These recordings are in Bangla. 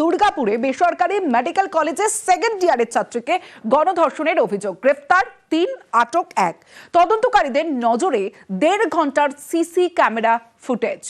দুর্গাপুরে বেসরকারি মেডিকেল কলেজের সেকেন্ড ইয়ারের ছাত্রীকে গণধর্ষণের অভিযোগ। গ্রেফতার তিন, আটক এক। তদন্তকারীদের নজরে দেড় ঘণ্টার সিসি ক্যামেরা ফুটেজ।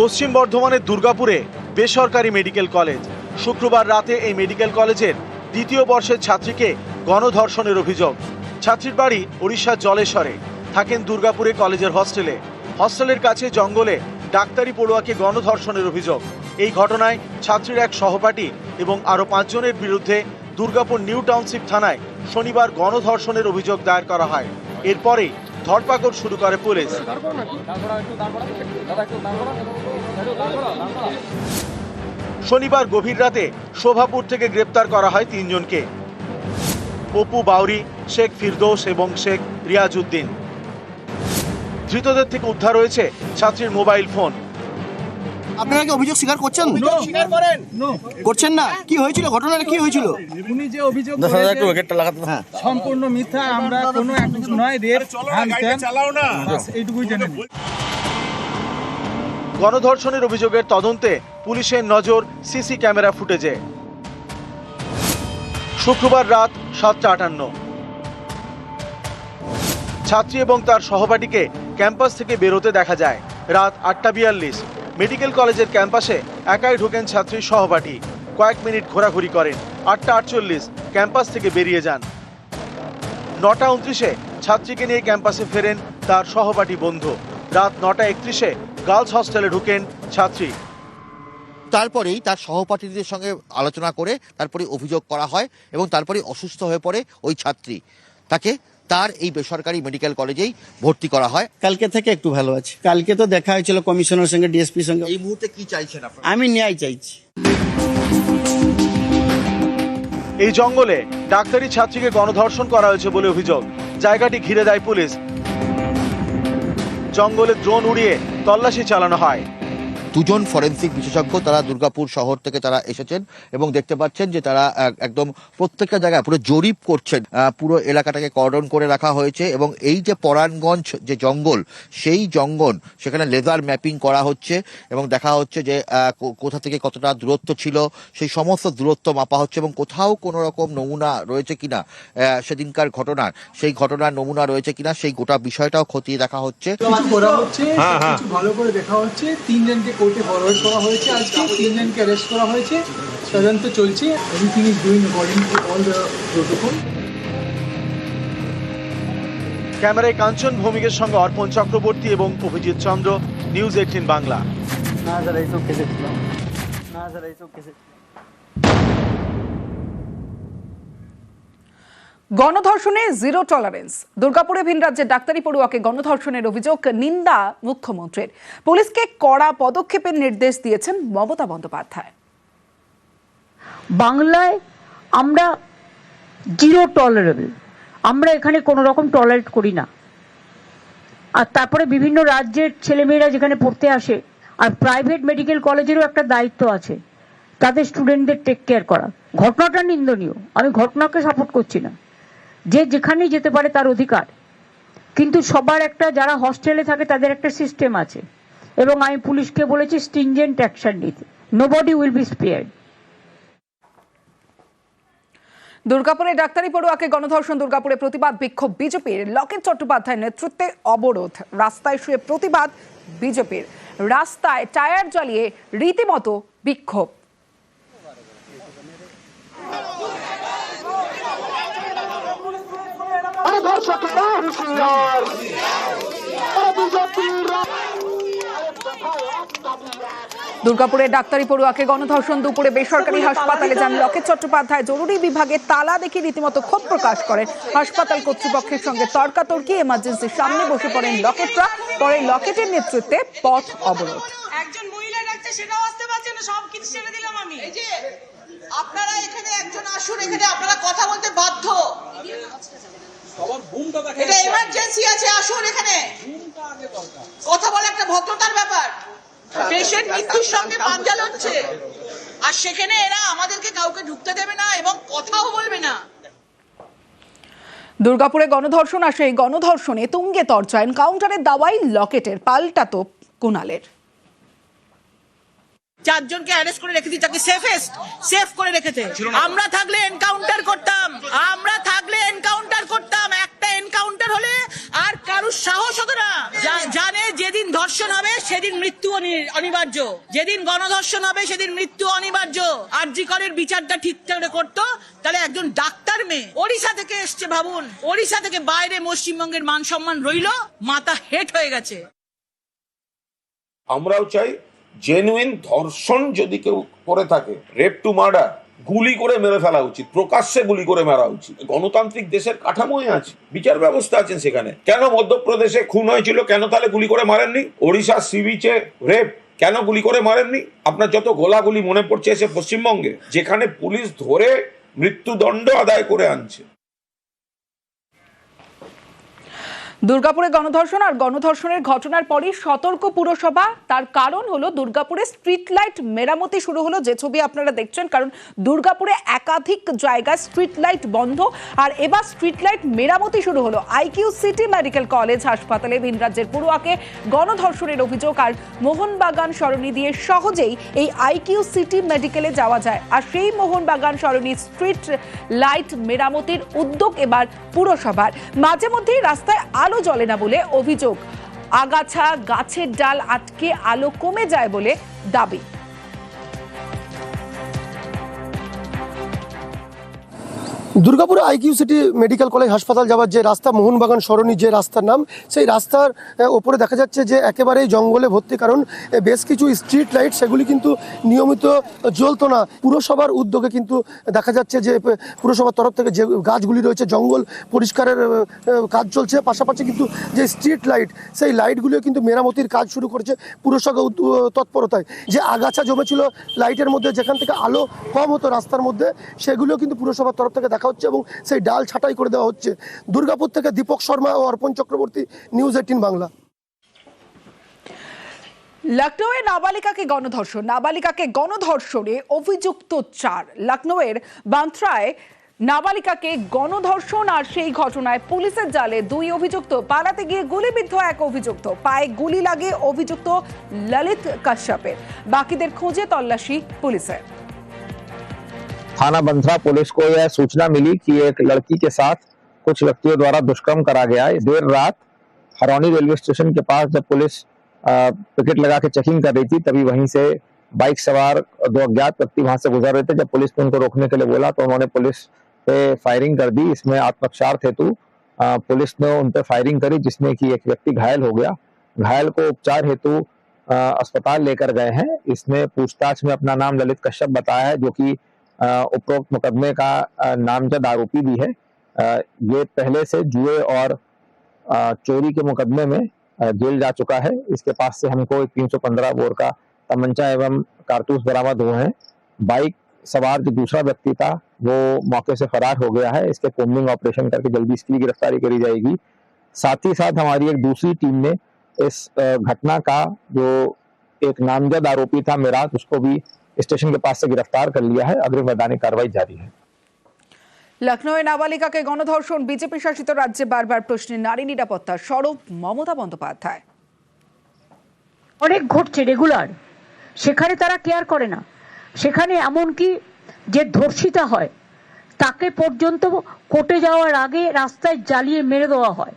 পশ্চিম বর্ধমানের দুর্গাপুরে বেসরকারি মেডিকেল কলেজ। শুক্রবার রাতে এই মেডিকেল কলেজের দ্বিতীয় বর্ষের ছাত্রীকে গণধর্ষণের অভিযোগ। ছাত্রীর বাড়ি ওড়িশার জলেশ্বরে। থাকেন দুর্গাপুরে কলেজের হস্টেলে। হস্টেলের কাছে জঙ্গলে ডাক্তারি পড়ুয়াকে গণধর্ষণের অভিযোগ। এই ঘটনায় ছাত্রীর এক সহপাঠী এবং আরও পাঁচজনের বিরুদ্ধে দুর্গাপুর নিউ টাউনশিপ থানায় শনিবার গণধর্ষণের অভিযোগ দায়ের করা হয়। এরপরেই ধরপাকড় শুরু করে পুলিশ। শনিবার গভীর রাতে শোভাপুর থেকে গ্রেপ্তার করা হয় তিনজনকে। অপু বাউরি শেখ ফিরদৌস এবং শেখ রিয়াজউদ্দিন। ধৃতদের থেকে উদ্ধার হয়েছে ছাত্রীর মোবাইল ফোন। আপনারা কি অভিযোগ স্বীকার করছেন? করছেন না? কি হয়েছিল? ঘটনাটা কি হয়েছিল? উনি যে অভিযোগ করেছেন, হ্যাঁ। সম্পূর্ণ মিথ্যা আমরা কোনো এক নয়। এইটুকুই জেনে নিন। গণধর্ষণের অভিযোগের তদন্তে পুলিশের নজর সিসি ক্যামেরা ফুটেজে। শুক্রবার রাত সাতটা আটান্ন। ছাত্রী এবং তার সহপাঠীকে ক্যাম্পাস থেকে বেরোতে দেখা যায়। রাত আটটা বিয়াল্লিশ। মেডিকেল কলেজের ক্যাম্পাসে একাই ঢোকেন ছাত্রীর সহপাঠী। কয়েক মিনিট ঘোরাঘুরি করেন। আটটা আটচল্লিশ ক্যাম্পাস থেকে বেরিয়ে যান। নটা উনত্রিশে ছাত্রীকে নিয়ে ক্যাম্পাসে ফেরেন তার সহপাঠী বন্ধু। রাত নটা একত্রিশে গার্লস হস্টেলে ঢুকেন ছাত্রী। তারপরেই তার সহপাঠীদের সঙ্গে আলোচনা করে তারপরে অভিযোগ করা হয় এবং তারপরে অসুস্থ হয়ে পড়ে ওই ছাত্রী। তাকে তার এই বেসরকারি মেডিকেল কলেজেই ভর্তি করা হয়। কালকে থেকে একটু ভালো আছে। কালকে তো দেখা হয়েছিল কমিশনার সঙ্গে ডিএসপির সঙ্গে। এই মুহূর্তে কি চাইছেন আপনারা? আমি ন্যায় চাইছি। এই জঙ্গলে ডাক্তারি ছাত্রীকে গণধর্ষণ করা হয়েছে বলে অভিযোগ। জায়গাটি ঘিরে দেয় পুলিশ। জঙ্গলে ড্রোন উড়িয়ে তল্লাশি চালানো হয়। দুজন ফরেন্সিক বিশেষজ্ঞ তারা দুর্গাপুর শহর থেকে তারা এসেছেন এবং দেখতে পাচ্ছেন যে তারা একদম প্রত্যেকটা জায়গায় পুরো জরিপ করছেন। পুরো এলাকাটাকে কর্ডন করে রাখা হয়েছে এবং এই যে পরাণগঞ্জ যে জঙ্গল সেই জঙ্গল সেখানে লেজার ম্যাপিং করা হচ্ছে এবং দেখা হচ্ছে যে কো- কোথা থেকে কতটা দূরত্ব ছিল সেই সমস্ত দূরত্ব মাপা হচ্ছে এবং কোথাও কোনো রকম নমুনা রয়েছে কিনা সেদিনকার ঘটনার। সেই ঘটনার নমুনা রয়েছে কিনা সেই গোটা বিষয়টাও খতিয়ে দেখা হচ্ছে। কিছু করা ভালো করে দেখা হচ্ছে। তিনজনকে কোর্টে ফরওয়ার্ড করা হয়েছে। আজকে তিনজনকে অ্যারেস্ট করা হয়েছে। তদন্ত চলছে everything is doing according to all the protocol ক্যামেরায় কাঞ্চন ভৌমিকের সঙ্গে অর্পণ চক্রবর্তী এবং অভিজিৎ চন্দ্র নিউজ এইটিন বাংলা। না স্যার এইসব কেসে না স্যার এইসব কেসে গণধর্ষণে জিরো টলারেন্স। দুর্গাপুরে ভিন রাজ্যের ডাক্তারি পড়ুয়াকে গণধর্ষণের অভিযোগ, নিন্দা মুখ্যমন্ত্রীর। পুলিশকে কড়া পদক্ষেপের নির্দেশ দিয়েছেন মমতা বন্দ্যোপাধ্যায়। বাংলায় আমরা জিরো টলারেবল। আমরা এখানে কোনো রকম টলারেট করি না। আর তারপরে বিভিন্ন রাজ্যের ছেলেমেয়েরা যেখানে পড়তে আসে, আর প্রাইভেট মেডিকেল কলেজেরও একটা দায়িত্ব আছে, তাদের স্টুডেন্টদের টেক কেয়ার করা। ঘটনাটা নিন্দনীয়। আমি ঘটনাকে সাপোর্ট করছি না। যে যেখানেই যেতে পারে তার অধিকার। কিন্তু সবার একটা, যারা হস্টেলে থাকে, তাদের একটা সিস্টেম আছে। এবং আমি পুলিশকে বলেছি স্টিনজেন্ট অ্যাকশন নিতে। নোবডি উইল বি স্পেয়ার্ড দুর্গাপুরে ডাক্তারি পড়ুয়াকে গণধর্ষণ, দুর্গাপুরে প্রতিবাদ, বিক্ষোভ বিজেপির। লকেট চট্টোপাধ্যায়ের নেতৃত্বে অবরোধ। রাস্তায় শুয়ে প্রতিবাদ বিজেপির। রাস্তায় টায়ার জ্বালিয়ে রীতিমতো বিক্ষোভ। দুর্গাপুরে ডাক্তারি পড়ুয়াকে গণধর্ষণ দুপুরে বেসরকারি হাসপাতালে যান লকেট চট্টোপাধ্যায়। জরুরি বিভাগে তালা দেখে রীতিমতো ক্ষোভ প্রকাশ করেন। হাসপাতাল কর্তৃপক্ষের সঙ্গে তর্কাতর্কি এমার্জেন্সির সামনে বসে পড়েন লকেটরা। পরে লকেটের নেতৃত্বে পথ অবরোধ। একজন মহিলা ডাক্তার সেটাও আসতে পারছে না। সব কিছু ছেড়ে দিলাম আমি। এই যে আপনারা এখানে একজন আসুন এখানে আপনারা কথা বলতে বাধ্য। এটা এমার্জেন্সি আছে আসুন এখানে। কথা বলে একটা ভদ্রতার ব্যাপার। পেশেন্ট মৃত্যুর সঙ্গে পাঞ্জাল হচ্ছে। আর সেখানে এরা আমাদেরকে কাউকে ঢুকতে দেবে না এবং কথাও বলবে না। দুর্গাপুরে গণধর্ষণ আসে। এই গণধর্ষণে তুঙ্গে তর্চা এনকাউন্টারের দাওয়াই লকেটের পাল্টা তো কুণালের। চারজনকে অ্যারেস্ট করে রেখে দিই তাকে সেফেস্ট সেফ করে রেখেছে আমরা থাকলে এনকাউন্টার করতাম আমরা থাকলে এনকাউন্টার করতাম একটা এনকাউন্টার হলে আর কারুর সাহস হতো না। জানে যেদিন ধর্ষণ হবে সেদিন মৃত্যু অনিবার্য। যেদিন গণধর্ষণ হবে সেদিন মৃত্যু অনিবার্য। আরজি করের বিচারটা ঠিক করে করতো তাহলে একজন ডাক্তার মেয়ে ওড়িশা থেকে এসছে ভাবুন। ওড়িশা থেকে বাইরে পশ্চিমবঙ্গের মান সম্মান রইল মাথা হেট হয়ে গেছে। আমরাও চাই জেনুইন ধর্ষণ যদি কেউ করে থাকে রেপ টু মার্ডার গুলি করে মেরে ফেলা উচিত, প্রকাশ্যে গুলি করে মারা উচিত। গণতান্ত্রিক দেশের কাঠামোই আছে, বিচার ব্যবস্থা আছেন সেখানে। কেন মধ্যপ্রদেশে খুন হয়েছিল? কেন তাহলে গুলি করে মারেননি? ওড়িশার সি বিচে রেপ কেন গুলি করে মারেননি? আপনার যত গোলাগুলি মনে পড়ছে এসে পশ্চিমবঙ্গে, যেখানে পুলিশ ধরে মৃত্যুদণ্ড আদায় করে আনছে। দুর্গাপুরে গণধর্ষণ আর গণধর্ষণের ঘটনার পরই সতর্ক পুরসভা। তার কারণ হলো দুর্গাপুরে স্ট্রিট লাইট মেরামতি শুরু হলো, যে ছবি আপনারা দেখছেন, কারণ দুর্গাপুরে একাধিক জায়গায় স্ট্রিট লাইট বন্ধ। আর এবার স্ট্রিট লাইট মেরামতি শুরু হলো। আইকিউ সিটি মেডিকেল কলেজ হাসপাতালে ভিন রাজ্যের পড়ুয়াকে গণধর্ষণের অভিযোগ। আর মোহনবাগান সরণি দিয়ে সহজেই এই আইকিউ সিটি মেডিকেলে যাওয়া যায়। আর সেই মোহনবাগান সরণি স্ট্রিট লাইট মেরামতির উদ্যোগ এবার পুরসভার। মাঝে মধ্যেই রাস্তায় আলো জ্বলে না বলে অভিযোগ। আগাছা গাছের ডাল আটকে আলো কমে যায় বলে দাবি। দুর্গাপুরে আইকিউ সিটি মেডিকেল কলেজ হাসপাতাল যাওয়ার যে রাস্তা, মোহনবাগান সরণি যে রাস্তার নাম, সেই রাস্তার ওপরে দেখা যাচ্ছে যে একেবারেই জঙ্গলে ভর্তি। কারণ বেশ কিছু স্ট্রিট লাইট সেগুলি কিন্তু নিয়মিত জ্বলতো না। পুরসভার উদ্যোগে কিন্তু দেখা যাচ্ছে যে পুরসভার তরফ থেকে যে গাছগুলি রয়েছে, জঙ্গল পরিষ্কারের কাজ চলছে। পাশাপাশি কিন্তু যে স্ট্রিট লাইট, সেই লাইটগুলিও কিন্তু মেরামতির কাজ শুরু করেছে পুরসভা তৎপরতায়। যে আগাছা জমেছিল লাইটের মধ্যে, যেখান থেকে আলো কম হতো রাস্তার মধ্যে সেগুলো কিন্তু পুরসভার তরফ থেকে দেখা হচ্ছে এবং সেই ডাল ছাঁটাই করে দেওয়া হচ্ছে। দুর্গাপুর থেকে দীপক শর্মা ও অর্পণ চক্রবর্তী, নিউজ এইটিন বাংলা। লখনৌয়ে নাবালিকাকে গণধর্ষণ, নাবালিকাকে গণধর্ষণে অভিযুক্ত চার। লখনৌয়ের বান্থ্রায় নাবালিকাকে গণধর্ষণ আর সেই ঘটনায় পুলিশের জালে দুই অভিযুক্ত। পালাতে গিয়ে গুলিবিদ্ধ এক অভিযুক্ত। পায়ে গুলি লাগে অভিযুক্ত ললিত কাশ্যপের। বাকিদের খোঁজে তল্লাশি পুলিশের। थाना बंथरा पुलिस को यह सूचना मिली कि एक लड़की के साथ कुछ व्यक्तियों द्वारा दुष्कर्म करा गया है। देर रात हरौनी रेलवे स्टेशन के पास जब पुलिस पिकेट लगा के चेकिंग कर रही थी, तभी वहीं से बाइक सवार दो अज्ञात व्यक्ति वहाँ से गुजर रहे थे। जब पुलिस ने उनको रोकने के लिए बोला तो उन्होंने पुलिस पे फायरिंग कर दी। इसमें आत्मरक्षार्थ हेतु पुलिस ने उन पे फायरिंग करी, जिसमें कि एक व्यक्ति घायल हो गया। घायल को उपचार हेतु अस्पताल लेकर गए हैं। इसमें पूछताछ में अपना नाम ललित कश्यप बताया है, जो कि उपरोक्त मुकदमे का नामजद आरोपी भी है। ये पहले से जुए और चोरी के मुकदमे में जेल जा चुका है। इसके पास से हमको एक 315 बोर का तमंचा एवं कारतूस बरामद हुए हैं। बाइक सवार जो दूसरा व्यक्ति था, वो मौके से फरार हो गया है। इसके कोम्बिंग ऑपरेशन करके जल्दी इसकी गिरफ्तारी करी जाएगी। साथ ही साथ हमारी एक दूसरी टीम ने इस घटना का जो एक नामजद आरोपी था, मिराज, उसको भी स्टेशन के पास से गिरफ्तार कर लिया है अग्रिम मैदानी कार्रवाई जारी है লখনৌয়ে নাবালিকাকে গণধর্ষণ বিজেপি শাসিত রাজ্যে বারবার প্রশ্নে নারী নিরাপত্তা সরব মমতা বন্দ্যোপাধ্যায় অনেক ঘটছে রেগুলার সেখানে তারা কেয়ার করে না সেখানে এমনকি যে ধর্ষিতা হয় তাকে পর্যন্ত কোর্টে যাওয়ার আগে রাস্তায় জ্বালিয়ে মেরে দেওয়া হয়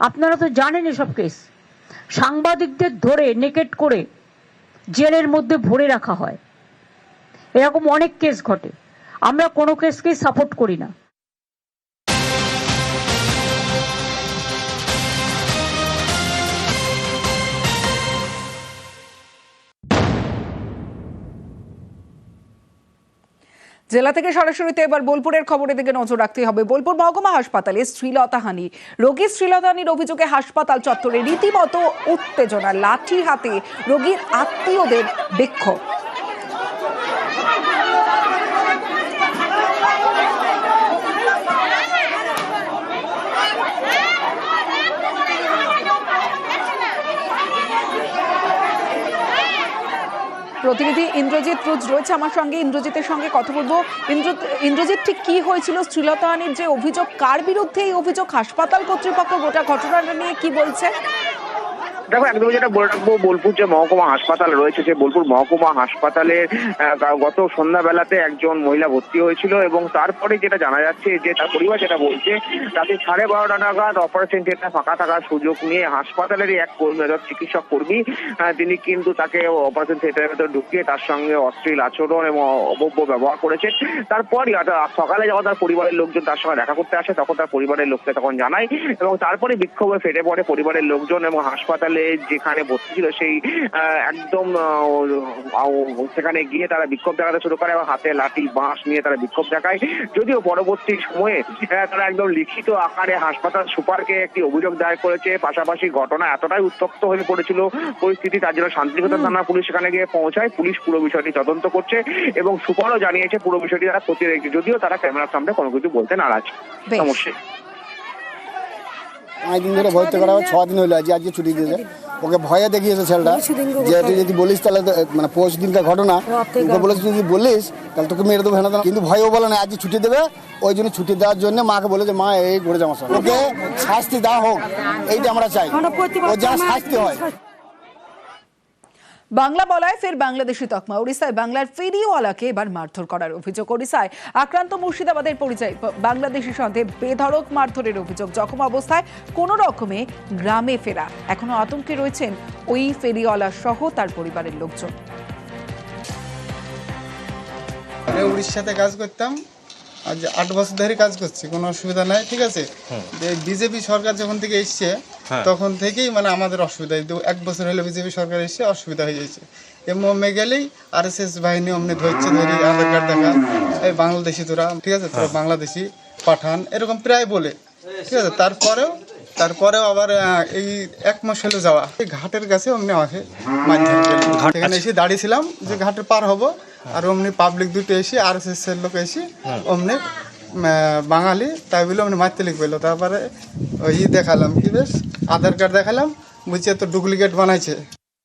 আপনারা তো জানেন এসব কেস সাংবাদিকদের ধরে নেকেট করে জেলের মধ্যে ভরে রাখা হয় এরকম অনেক কেস ঘটে। আমরা কোনো কেসকেই সাপোর্ট করি না। জেলা থেকে সরাসরিতে এবার বোলপুরের খবরের দিকে নজর রাখতে হবে। বোলপুর মহকুমা হাসপাতালে শ্রীলতা শ্রীলতাহানি। রোগীর শ্রীলতাহানির অভিযোগে হাসপাতাল চত্বরে রীতিমতো উত্তেজনা, লাঠি হাতে রোগীর আত্মীয়দের বিক্ষোভ। প্রতিনিধি ইন্দ্রজিৎ রুজ রয়েছে আমার সঙ্গে। ইন্দ্রজিতের সঙ্গে কথা বলব। ইন্দ্র- ইন্দ্রজিৎ, ঠিক কি হয়েছিল? শ্রীলতাহানির যে অভিযোগ, কার বিরুদ্ধে এই অভিযোগ? হাসপাতাল কর্তৃপক্ষ গোটা ঘটনাটা নিয়ে কি বলছে? দেখো একদম যেটা বলে রাখব, বোলপুর যে মহকুমা হাসপাতাল রয়েছে সেই বোলপুর মহকুমা হাসপাতালে গত সন্ধ্যাবেলাতে একজন মহিলা ভর্তি হয়েছিল এবং তারপরে যেটা জানা যাচ্ছে যে তার পরিবার যেটা বলছে রাতে সাড়ে বারোটা নাগাদ অপারেশন থিয়েটার ফাঁকা থাকার সুযোগ নিয়ে হাসপাতালেরই এক কর্মী অর্থাৎ চিকিৎসক কর্মী তিনি কিন্তু তাকে অপারেশন থিয়েটারের ভেতর ঢুকিয়ে তার সঙ্গে অশ্লীল আচরণ এবং অবব্য ব্যবহার করেছে। তারপরই সকালে যখন তার পরিবারের লোকজন তার সঙ্গে দেখা করতে আসে, তখন তার পরিবারের লোককে তখন জানায় এবং তারপরে বিক্ষোভে ফেটে পড়ে পরিবারের লোকজন এবং হাসপাতালে যেখানে ভর্তি ছিল সেই একদম সেখানে গিয়ে তারা বিক্ষোভ দেখাতে শুরু করে এবং হাতে লাঠি বাঁশ নিয়ে তারা বিক্ষোভ দেখায়। যদিও পরবর্তী সময়ে তারা একদম লিখিত আকারে হাসপাতাল সুপারকে একটি অভিযোগ দায়ের করেছে। পাশাপাশি ঘটনা এতটাই উত্তপ্ত হয়ে পড়েছিল পরিস্থিতি তার জন্য শান্তিনিকেতন থানা পুলিশ সেখানে গিয়ে পৌঁছায়। পুলিশ পুরো বিষয়টি তদন্ত করছে এবং সুপারও জানিয়েছে পুরো বিষয়টি তারা খতিয়ে রেখেছে যদিও তারা ক্যামেরার সামনে কোনো কিছু বলতে নারাজ। বেশ। পাঁচ দিন ধরে ভর্তি করা হয় ছ দিন হলো আজকে আজকে ছুটি দিয়েছে। ওকে ভয়ে দেখিয়েছে ছেলেটা যে তুই যদি বলিস তাহলে মানে পৌষ দিনকার ঘটনা ওকে বলেছে তুই যদি বলিস তাহলে তোকে মেরে দেবো হেনা কিন্তু ভয়ও বলে না আজকে ছুটি দেবে ওই জন্য ছুটি দেওয়ার জন্য মাকে বলে যে মা এই ঘুরে যাওয়া ওকে শাস্তি দেওয়া হোক এইটা আমরা চাই। ও যা শাস্তি হয়। বাংলা বলায় ফের বাংলাদেশি তকমা। ওড়িশায় বাংলার ফেরিওয়ালাকে এবার মারধর করার অভিযোগ। ওড়িশায় আক্রান্ত মুর্শিদাবাদের পরিচয়। বাংলাদেশি সন্দেহে বেধড়ক মারধরের অভিযোগ। জখম অবস্থায় কোনো রকমে গ্রামে ফেরা। এখনও আতঙ্কে রয়েছেন ওই ফেরিওয়ালা সহ তার পরিবারের লোকজন। উড়িষ্যাতে কাজ করতাম। আজ আট বছর ধরে কাজ করছি কোনো অসুবিধা নাই ঠিক আছে? বিজেপি সরকার যখন থেকে এসছে তখন থেকেই মানে আমাদের অসুবিধা এক বছর হলে বিজেপি সরকার এসছে অসুবিধা হয়ে যাচ্ছে। এমএমএ গেলেই আর এস এস বাহিনী অমনি ধরছে ধরি আধার কার্ড দেখা এই বাংলাদেশি তোরা ঠিক আছে? তোরা বাংলাদেশি পাঠান এরকম প্রায় বলে ঠিক আছে? তারপরেও তারপরেও আবার এই এক মাস হলো যাওয়া। এই ঘাটের কাছে অমনি আমাকে ঘাট এখানে এসে দাঁড়িয়েছিলাম যে ঘাটে পার হব আর অমনি পাবলিক দুটো এসে আর এস এর লোক এসে অমনি বাঙালি তাই বলে অমনি মারতে লিখবেলো তারপরে ওই দেখালাম কি বেশ আধার কার্ড দেখালাম বুঝছি তো ডুপ্লিকেট বানাইছে।